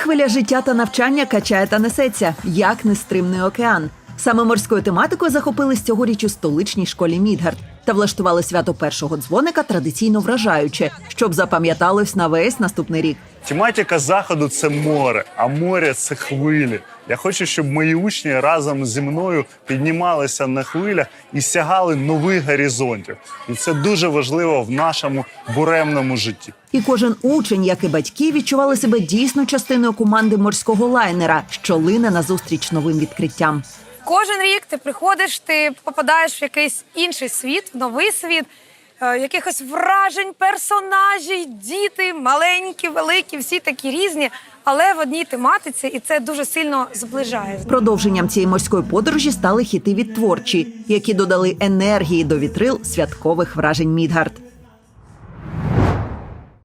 хвиля життя та навчання качає та несеться, як нестримний океан. Саме морською тематикою захопились цьогоріч у столичній школі Мідгард та влаштували свято першого дзвоника традиційно вражаюче, щоб запам'яталось на весь наступний рік. Тематика заходу це море, а море це хвилі. Я хочу, щоб мої учні разом зі мною піднімалися на хвилях і сягали нових горизонтів. І це дуже важливо в нашому буремному житті. І кожен учень, як і батьки, відчували себе дійсно частиною команди морського лайнера, що лине назустріч новим відкриттям. Кожен рік ти приходиш, ти попадаєш в якийсь інший світ, в новий світ, е, якихось вражень, персонажів, діти, маленькі, великі, всі такі різні, але в одній тематиці, і це дуже сильно зближає. Продовженням цієї морської подорожі стали хіти від творчі, які додали енергії до вітрил святкових вражень Мідгард.